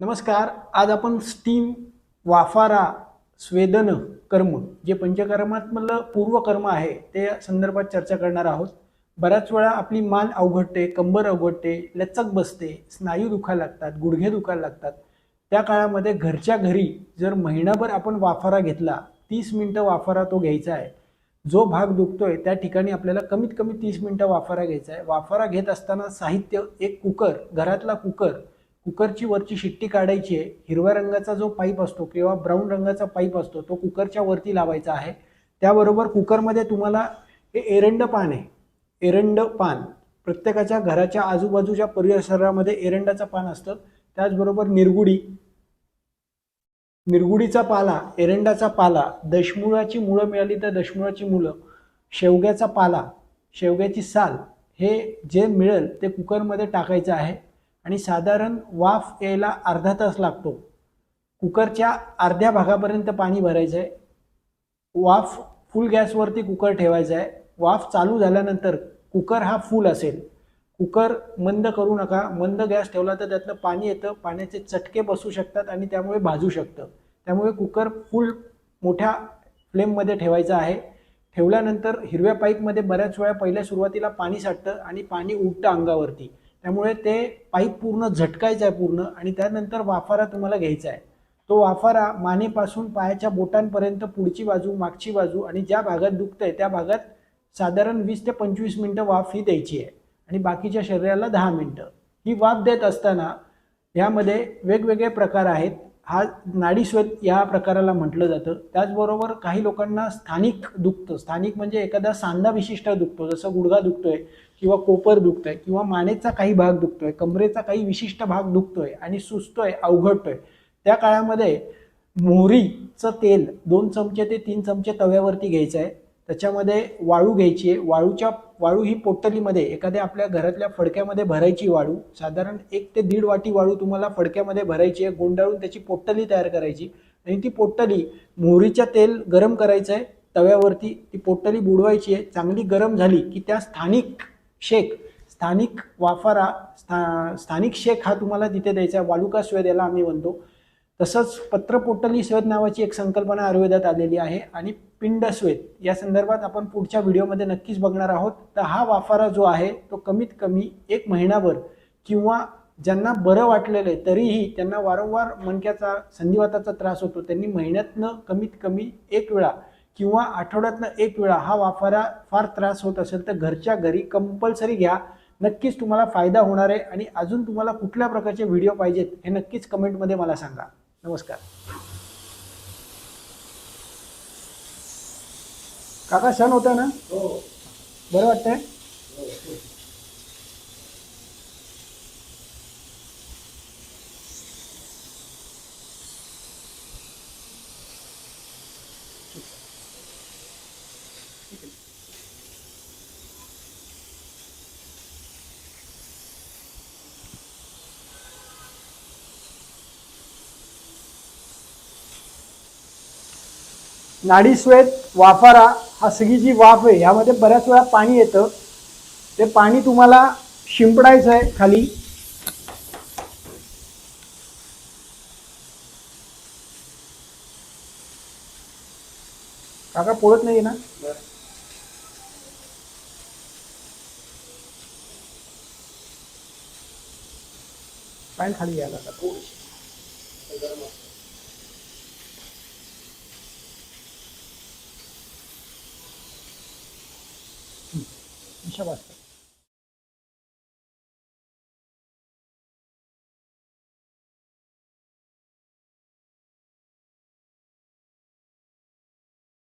नमस्कार. आज आपण स्टीम वाफारा स्वेदन कर्म जे पंचकर्मातलं पूर्वकर्म आहे ते संदर्भात चर्चा करणार आहोत. बऱ्याच वेळा आपली मान अवघडते कंबर अवघडते लचक बसते स्नायू दुखायला लागतात गुडघे दुखायला लागतात. त्या काळामध्ये घरच्या घरी जर महिनाभर आपण वाफारा घेतला तीस मिनटं वाफारा तो घ्यायचा आहे. जो भाग दुखतोय त्या ठिकाणी आपल्याला कमीत कमी तीस मिनटं वाफारा घ्यायचा आहे. वाफारा घेत असताना साहित्य एक कुकर घरातला कुकर कुकरची वरची शिट्टी काढायची आहे हिरव्या रंगाचा जो पाईप असतो किंवा ब्राऊन रंगाचा पाईप असतो तो कुकरच्या वरती लावायचा आहे. त्याबरोबर कुकरमध्ये तुम्हाला हे एरंड पान आहे. एरंड पान. प्रत्येकाच्या घराच्या आजूबाजूच्या परिसरामध्ये एरंडाचं पान असतं. त्याचबरोबर निरगुडी. निरगुडीचा पाला एरंडाचा पाला. दशमुळाची मुळं मिळाली तर दशमुळाची मुलं शेवग्याचा पाला शेवग्याची साल हे जे मिळेल ते कुकरमध्ये टाकायचं आहे. आणि साधारण वाफ यायला अर्धा तास लागतो. कुकरच्या अर्ध्या भागापर्यंत पाणी भरायचं आहे वाफ फुल गॅसवरती कुकर ठेवायचा आहे वाफ चालू झाल्यानंतर कुकर हा फुल असेल. कुकर मंद करू नका. मंद गॅस ठेवला तर त्यातलं पाणी येतं. पाण्याचे चटके बसू शकतात आणि त्यामुळे भाजू शकतं. त्यामुळे कुकर फुल मोठ्या फ्लेममध्ये ठेवायचा आहे. ठेवल्यानंतर हिरव्या पाईपमध्ये बऱ्याच वेळा पहिल्या सुरुवातीला पाणी साठतं आणि पाणी उठतं अंगावरती. त्यामुळे ते पाईप पूर्ण झटकायचं आहे पूर्ण आणि त्यानंतर वाफारा तुम्हाला घ्यायचा आहे तो वाफारा मानेपासून पायाच्या बोटांपर्यंत पुढची बाजू मागची बाजू आणि ज्या भागात दुखतंय त्या भागात साधारण वीस ते पंचवीस मिनटं वाफ ही द्यायची आहे आणि बाकीच्या शरीराला दहा मिनटं. ही वाफ देत असताना यामध्ये वेगवेगळे प्रकार आहेत. हा नाडीश्वेत या प्रकाराला म्हटलं जातं. त्याचबरोबर काही लोकांना स्थानिक दुखतं. स्थानिक म्हणजे एखादा सांधा विशिष्ट दुखतो जसं गुडघा दुखतोय किंवा कोपर दुखतोय किंवा मानेचा काही भाग दुखतोय कमरेचा काही विशिष्ट भाग दुखतोय आणि सुचतोय अवघडतोय. त्या काळामध्ये मोहरीचं तेल दोन चमचे ते तीन चमचे तव्यावरती घ्यायचं आहे. त्याच्यामध्ये वाळू घ्यायची आहे. वाळूच्या वाळू ही पोटलीमध्ये एखाद्या आपल्या घरातल्या फडक्यामध्ये भरायची वाळू. साधारण एक ते दीड वाटी वाळू तुम्हाला फडक्यामध्ये भरायची आहे. गोंडाळून त्याची पोटली तयार करायची. आणि ती पोटली मोहरीच्या तेल गरम करायचं आहे. तव्यावरती ती पोटली बुडवायची आहे. चांगली गरम झाली की त्या स्थानिक शेक स्थानिक वाफारा स्था स्थानिक शेक हा तुम्हाला तिथे द्यायचा आहे. वालुका स्वेद याला आम्ही म्हणतो. तसंच पत्रपोटली स्वेद नावाची एक संकल्पना आयुर्वेदात आलेली आहे आणि पिंड स्वेद या संदर्भात आपण पुढच्या व्हिडिओमध्ये नक्कीच बघणार आहोत. तर हा वाफारा जो आहे तो कमीत कमी एक महिनाभर किंवा ज्यांना बरं वाटलेलं आहे तरीही त्यांना वारंवार मणक्याचा संधिवाताचा त्रास होतो. त्यांनी महिन्यातनं कमीत कमी एक वेळा किंवा आठवड्यातनं एक वेळा हा वाफारा फार त्रास होत असेल तर घरच्या घरी कंपल्सरी घ्या. नक्कीच तुम्हाला फायदा होणार आहे आणि अजून तुम्हाला कुठल्या प्रकारचे व्हिडिओ पाहिजेत हे नक्कीच कमेंटमध्ये मला सांगा. नमस्कार. काका सण होता ना? बरं वाटतंय? नाडीस्वेत वाफारा हा सगळी जी वाफ आहे ह्यामध्ये बऱ्याच वेळा पाणी येतं. ते पाणी तुम्हाला शिंपडायचं आहे खाली. काका पोळत नाही ना? पॅन्ट खाली यायला 嗯你下吧。